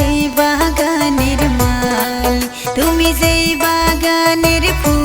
সেই বাগানের মাল। তুমি সেই বাগানের ফুল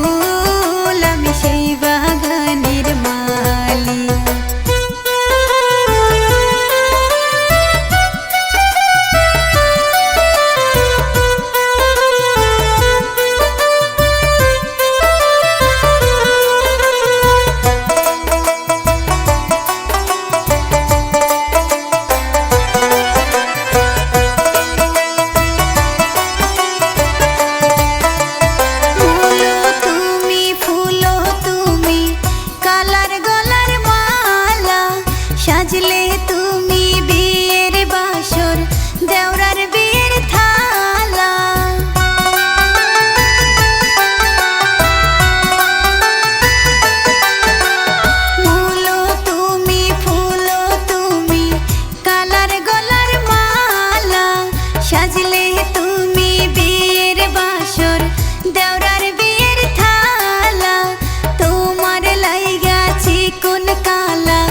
মালা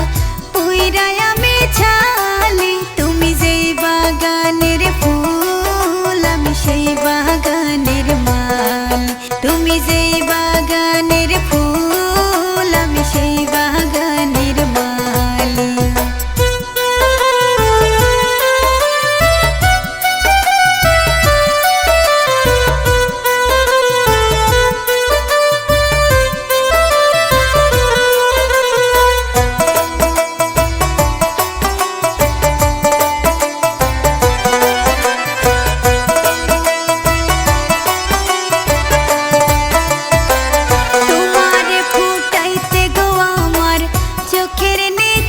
পুইরায় তুমি যেই বাগানের ফুল আমি বাগানের মাল। তুমি যে need